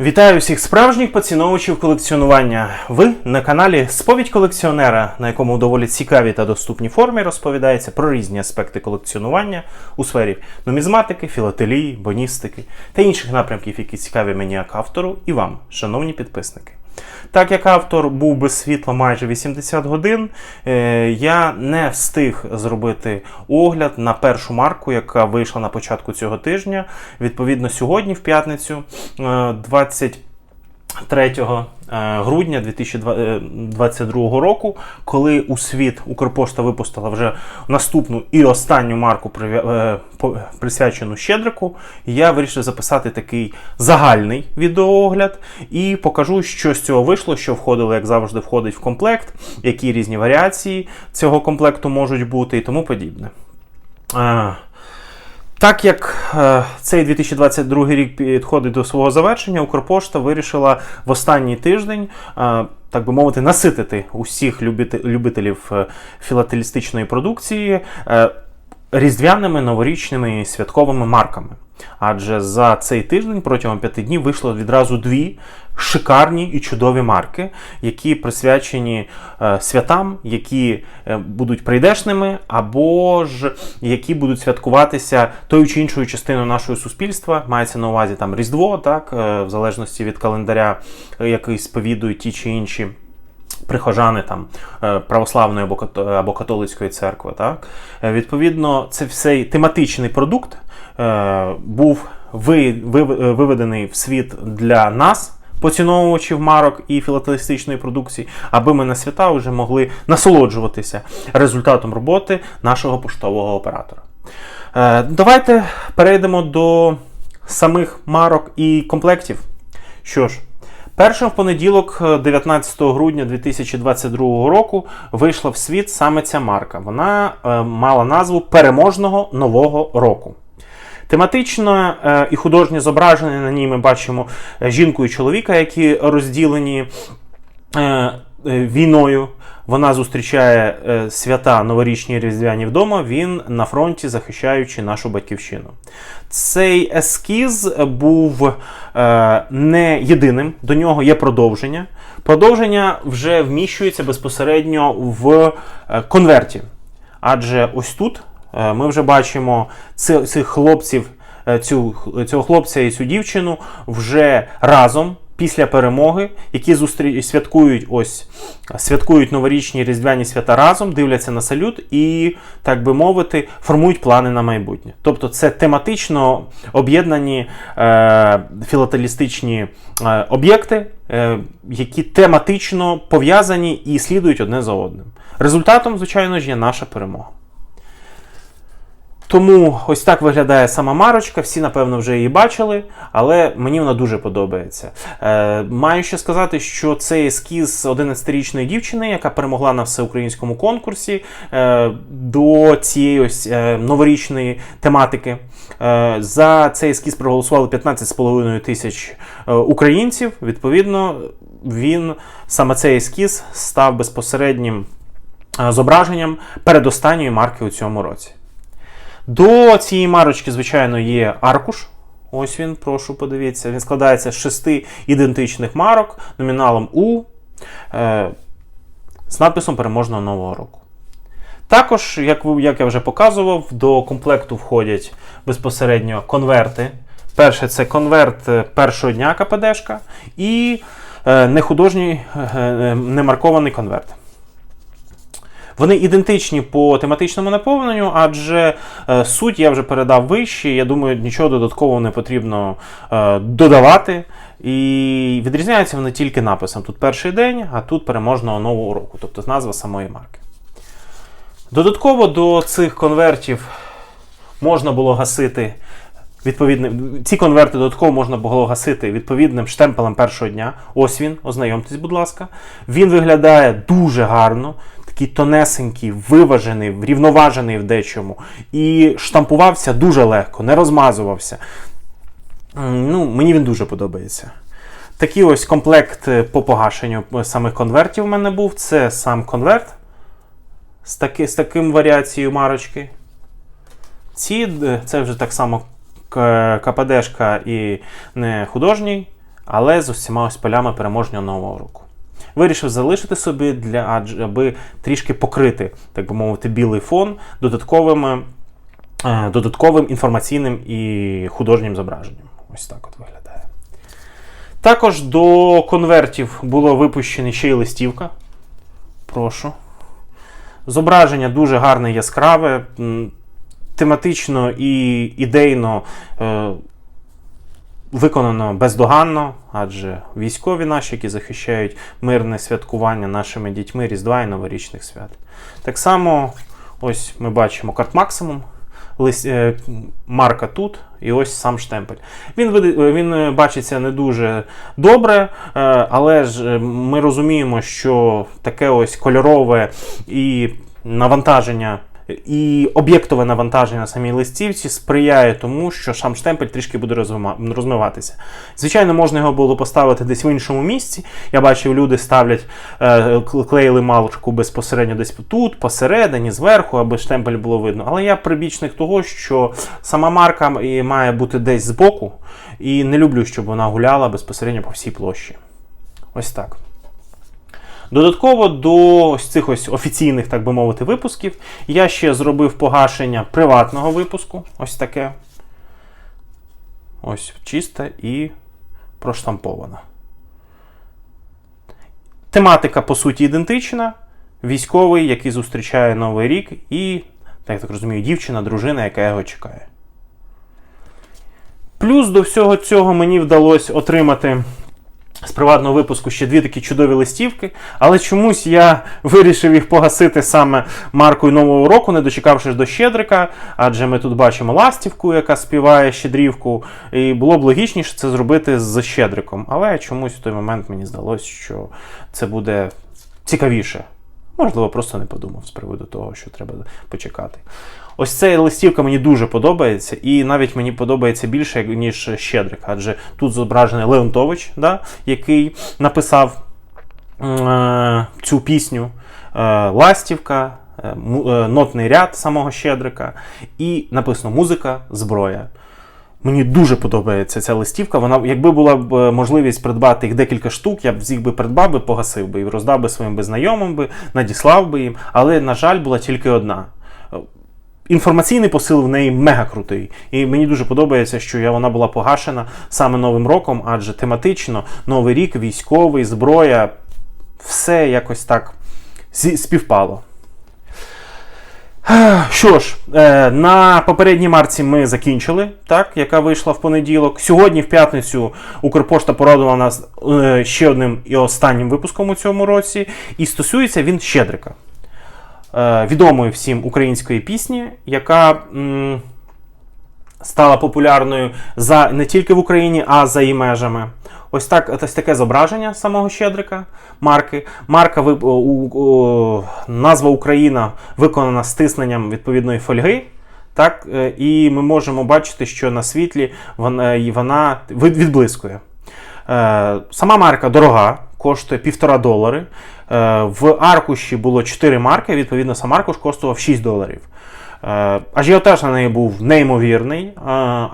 Вітаю всіх справжніх поціновувачів колекціонування. Ви на каналі Сповідь колекціонера, на якому доволі цікавій та доступній формі розповідається про різні аспекти колекціонування у сфері нумізматики, філателії, боністики та інших напрямків, які цікаві мені як автору і вам, шановні підписники. Так як автор був без світла майже 80 годин, е, я не встиг зробити огляд на першу марку, яка вийшла на початку цього тижня. Відповідно, сьогодні, в п'ятницю, е, 20 3 е, грудня 2022 е, року, коли у світ Укрпошта випустила вже наступну і останню марку е, присвячену Щедрику, я вирішив записати такий загальний відеоогляд і покажу, що з цього вийшло, що входило, як завжди, входить в комплект, які різні варіації цього комплекту можуть бути і тому подібне. Так як е, цей 2022 рік підходить до свого завершення, Укрпошта вирішила в останній тиждень, е, так би мовити, наситити усіх любителів е, філателістичної продукції різдвяними новорічними святковими марками. Адже за цей тиждень протягом п'яти днів вийшло відразу дві шикарні і чудові марки, які присвячені е, святам, які е, будуть прийдешними, або ж які будуть святкуватися тою чи іншою частиною нашого суспільства. Мається на увазі там Різдво, так, е, в залежності від календаря, який сповідують ті чи інші прихожани там православної або або католицької церкви. Так? Відповідно, це цей тематичний продукт був ви- ви- виведений в світ для нас. Поціновувачів марок і філателістичної продукції, аби ми на свята вже могли насолоджуватися результатом роботи нашого поштового оператора. Е, давайте перейдемо до самих марок і комплектів. Що ж, першим в понеділок, е, 19 грудня 2022 року, вийшла в світ саме ця марка. Вона е, мала назву Переможного нового року. Тематично е, і художнє зображення на ній ми бачимо е, жінку і чоловіка, які розділені е, війною. Вона зустрічає свята новорічні різдвяні вдома. Він на фронті захищаючи нашу батьківщину. Цей ескіз був не єдиним. До нього є продовження. Продовження вже вміщується безпосередньо в конверті. Адже ось тут ми вже бачимо цих хлопців, е, цю, цього хлопця і цю дівчину вже разом після перемоги, які зустрі... святкують ось святкують новорічні різдвяні свята разом, дивляться на салют і, так би мовити, формують плани на майбутнє. Тобто це тематично об'єднані е, філателістичні е, об'єкти, е, які тематично пов'язані і слідують одне за одним. Результатом, звичайно ж, є наша перемога. Тому ось так виглядає сама марочка. Всі, напевно, вже її бачили, але мені вона дуже подобається. Е, маю ще сказати, що це ескіз 11-річної дівчини, яка перемогла на всеукраїнському конкурсі е, до цієї ось е, новорічної тематики. Е, за цей ескіз проголосували 15,5 тисяч е, українців. Відповідно, він саме цей ескіз став безпосереднім е, зображенням передостанньої марки у цьому році. До цієї марочки, звичайно, є аркуш. Ось він, прошу подивіться. Він складається з шести ідентичних марок номіналом У е, з надписом переможного нового року. Також, як, як я вже показував, до комплекту входять безпосередньо конверти. Перше це конверт е, першого дня КПДшка і е, нехудожній е, е, немаркований конверт. Вони ідентичні по тематичному наповненню, адже е, суть я вже передав вище. Я думаю, нічого додаткового не потрібно е, додавати. І відрізняються вони тільки написом. Тут перший день, а тут переможного нового року, тобто назва самої марки. Додатково до цих конвертів можна було гасити відповідним. Ці конверти додатково можна було гасити відповідним штемпелем першого дня. Ось він, ознайомтесь, будь ласка. Він виглядає дуже гарно, такий тонесенький, виважений, врівноважений в дечому. І штампувався дуже легко, не розмазувався. Ну, мені він дуже подобається. Такий ось комплект е, по погашенню самих конвертів у мене був. Це сам конверт з, таки, з таким варіацією марочки. Ці, е, це вже так само КПДшка і не художній але з усіма ось полями переможного нового року. Вирішив залишити собі, для, аби трішки покрити, так би мовити, білий фон додатковими, е, додатковим інформаційним і художнім зображенням. Ось так от виглядає. Також до конвертів було випущено ще й листівка. Прошу. Зображення дуже гарне, яскраве, тематично і ідейно е, виконано бездоганно, адже військові наші, які захищають мирне святкування нашими дітьми Різдва і новорічних свят. Так само, ось ми бачимо карт максимум. Лис- е, марка тут, і ось сам штемпель. Він, він е, бачиться не дуже добре, е, але ж е, ми розуміємо, що таке ось кольорове і навантаження. І об'єктове навантаження на самій листівці сприяє тому, що сам штемпель трішки буде розмиватися. Звичайно, можна його було поставити десь в іншому місці. Я бачив, люди ставлять, е, клеїли малочку безпосередньо десь тут, посередині, зверху, аби штемпель було видно. Але я прибічник того, що сама марка має бути десь збоку, і не люблю, щоб вона гуляла безпосередньо по всій площі. Ось так. Додатково до ось цих ось офіційних, так би мовити, випусків, я ще зробив погашення приватного випуску. Ось таке. Ось чисте і проштамповане. Тематика, по суті, ідентична. Військовий, який зустрічає Новий рік, і, так я так розумію, дівчина, дружина, яка його чекає. Плюс до всього цього мені вдалося отримати з приватного випуску ще дві такі чудові листівки, але чомусь я вирішив їх погасити саме маркою Нового року, не дочекавшись до Щедрика, адже ми тут бачимо ластівку, яка співає щедрівку, і було б логічніше це зробити з Щедриком. Але чомусь в той момент мені здалося, що це буде цікавіше. Можливо, просто не подумав з приводу того, що треба почекати. Ось ця листівка мені дуже подобається, і навіть мені подобається більше, ніж Щедрик, адже тут зображений Леонтович, да, який написав е, цю пісню е, Ластівка, е, е, нотний ряд самого Щедрика, і написано музика, зброя. Мені дуже подобається ця листівка. Вона, якби була б е, можливість придбати їх декілька штук, я б їх би придбав би, погасив би і роздав би своїм би знайомим би, надіслав би їм. Але, на жаль, була тільки одна. Інформаційний посил в неї мега крутий. І мені дуже подобається, що вона була погашена саме Новим роком, адже тематично Новий рік, військовий, зброя, все якось так співпало. Що ж, е, на попередній марці ми закінчили, так, яка вийшла в понеділок. Сьогодні, в п'ятницю, Укрпошта порадувала нас е, ще одним і останнім випуском у цьому році. І стосується він Щедрика, відомої всім української пісні, яка стала популярною за не тільки в Україні, а за її межами. Ось так, ось таке зображення самого Щедрика, марки. Марка у, у, назва Україна виконана стисненням відповідної фольги. Так, е, і ми можемо бачити, що на світлі вона, вона відблискує. Е, Сама марка дорога, коштує півтора долари. Е, В аркуші було 4 марки, відповідно, сам аркуш коштував 6 доларів. Е, Ажіотаж на неї був неймовірний, е,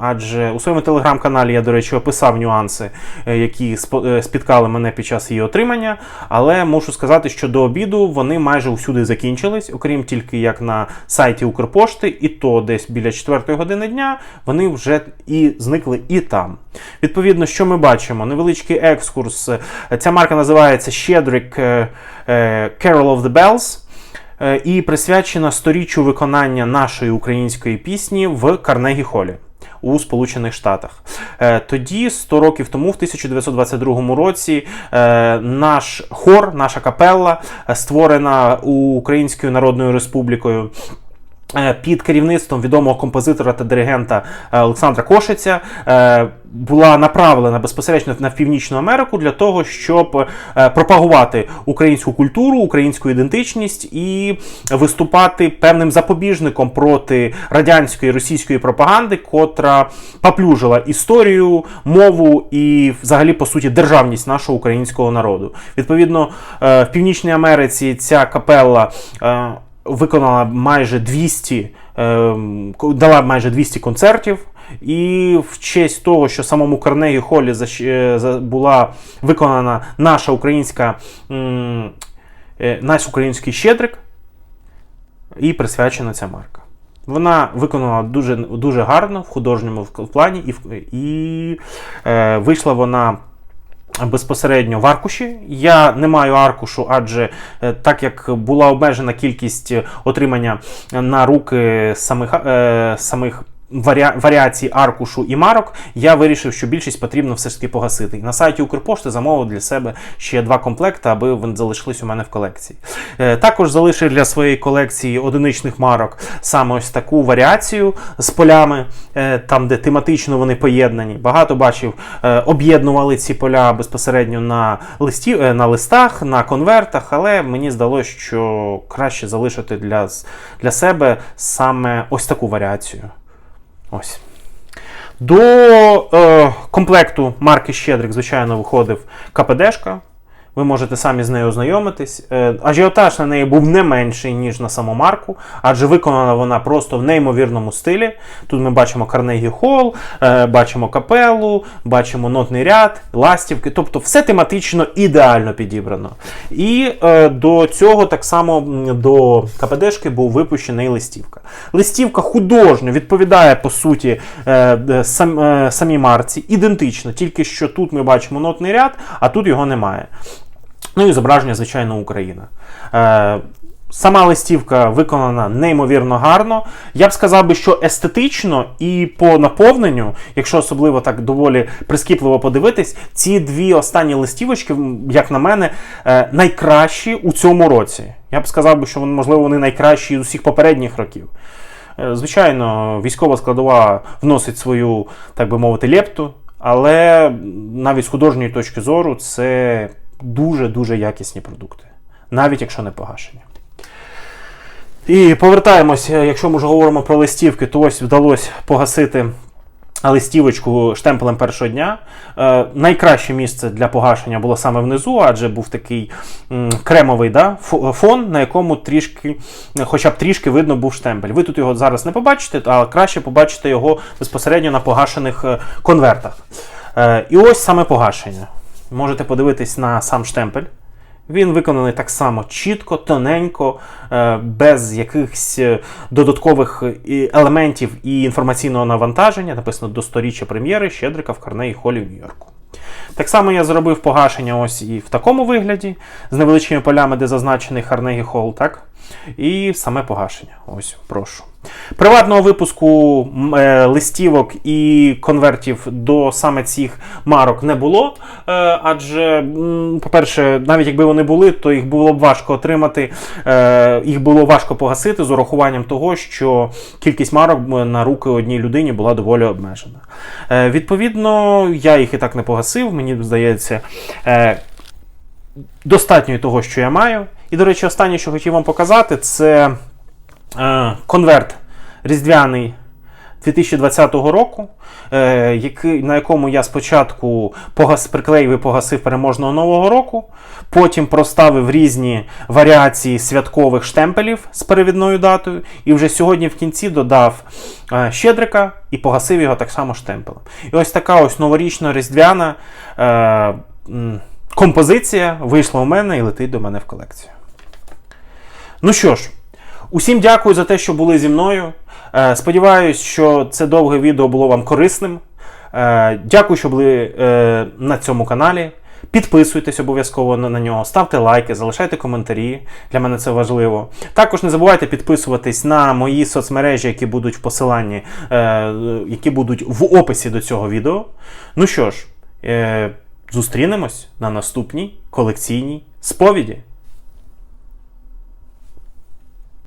адже у своєму телеграм-каналі я, до речі, описав нюанси, е, які спіткали мене під час її отримання. Але мушу сказати, що до обіду вони майже усюди закінчились, окрім тільки як на сайті Укрпошти, і то десь біля 4 години дня вони вже і зникли і там. Відповідно, що ми бачимо? Невеличкий екскурс. Ця марка називається Щедрик Carol of the Bells і присвячена сторіччю виконання нашої української пісні в Карнегі Холі. У Сполучених Штатах Е, тоді, 100 років тому, в 1922 році, е, наш хор, наша капелла, е, створена Українською Народною Республікою, е, під керівництвом відомого композитора та диригента е, Олександра Кошиця е, була направлена безпосередньо на Північну Америку для того, щоб е, пропагувати українську культуру, українську ідентичність і виступати певним запобіжником проти радянської російської пропаганди, котра поплюжила історію, мову і, взагалі, по суті, державність нашого українського народу. Відповідно, е, в Північній Америці ця капелла. Виконала майже 200, ем, дала майже 200 концертів. І в честь того, що самому Карнегі Холлі е, була виконана наша українська е, наш український щедрик, і присвячена ця марка. Вона виконала дуже, дуже гарно в художньому плані, і, і е, вийшла вона безпосередньо в аркуші. Я не маю аркушу, адже е, так як була обмежена кількість е, отримання на руки самих, е, самих варіацій аркушу і марок, я вирішив, що більшість потрібно все ж таки погасити. І на сайті Укрпошти замовив для себе ще два комплекти, аби вони залишились у мене в колекції. Е, Також залишив для своєї колекції одиничних марок саме ось таку варіацію з полями, е, там, де тематично вони поєднані. Багато бачив, е, об'єднували ці поля безпосередньо на, листі, на листах, на конвертах, але мені здалося, що краще залишити для, для себе саме ось таку варіацію. Ось. До е, комплекту марки Щедрик, звичайно, виходив КПДшка. Ви можете самі з нею ознайомитись. Е, ажіотаж на неї був не менший, ніж на саму адже виконана вона просто в неймовірному стилі. Тут ми бачимо Карнегі Холл, бачимо капелу, бачимо нотний ряд, ластівки. Тобто все тематично ідеально підібрано. І е, до цього так само до КПДшки був випущений листівка. Листівка художньо відповідає по суті е, самій марці, ідентично, тільки що тут ми бачимо нотний ряд, а тут його немає. Ну і зображення, звичайно, Україна. Е, Сама листівка виконана неймовірно гарно. Я б сказав би, що естетично і по наповненню, якщо особливо так доволі прискіпливо подивитись, ці дві останні листівочки, як на мене, е, найкращі у цьому році. Я б сказав би, що можливо, вони найкращі з усіх попередніх років. Е, Звичайно, військова складова вносить свою, так би мовити, лепту, але навіть з художньої точки зору це дуже-дуже якісні продукти, навіть якщо не погашені. І повертаємося, якщо ми вже говоримо про листівки, то ось вдалося погасити листівочку штемпелем першого дня. Е, найкраще місце для погашення було саме внизу, адже був такий м, кремовий да, фон, на якому трішки, хоча б трішки видно був штемпель. Ви тут його зараз не побачите, а краще побачите його безпосередньо на погашених е, конвертах. Е, і ось саме погашення. Можете подивитись на сам штемпель. Він виконаний так само чітко, тоненько, е, без якихось е, додаткових е, елементів і інформаційного навантаження. Написано до сторіччя прем'єри Щедрика в Карнеї Холі в Нью-Йорку. Так само я зробив погашення ось і в такому вигляді, з невеличкими полями, де зазначений Карнегі Холл, так? І саме погашення. Ось, прошу. Приватного випуску е, листівок і конвертів до саме цих марок не було. Е, адже, по-перше, навіть якби вони були, то їх було б важко отримати, е, їх було важко погасити з урахуванням того, що кількість марок на руки одній людині була доволі обмежена. Відповідно, я їх і так не погасив, мені здається. Достатньо того, що я маю. І, до речі, останнє, що хотів вам показати, це конверт різдвяний 2020 року, е, на якому я спочатку погас, приклеїв і погасив переможного нового року, потім проставив різні варіації святкових штемпелів з перевідною датою, і вже сьогодні в кінці додав е, щедрика і погасив його так само штемпелем. І ось така ось новорічно різдвяна. Е, композиція вийшла у мене і летить до мене в колекцію. Ну що ж, усім дякую за те, що були зі мною. Е, Сподіваюсь, що це довге відео було вам корисним. Е, Дякую, що були е, на цьому каналі. Підписуйтесь обов'язково на, нього, ставте лайки, залишайте коментарі. Для мене це важливо. Також не забувайте підписуватись на мої соцмережі, які будуть в посиланні, які будуть в описі до цього відео. Ну що ж, зустрінемось на наступній колекційній сповіді.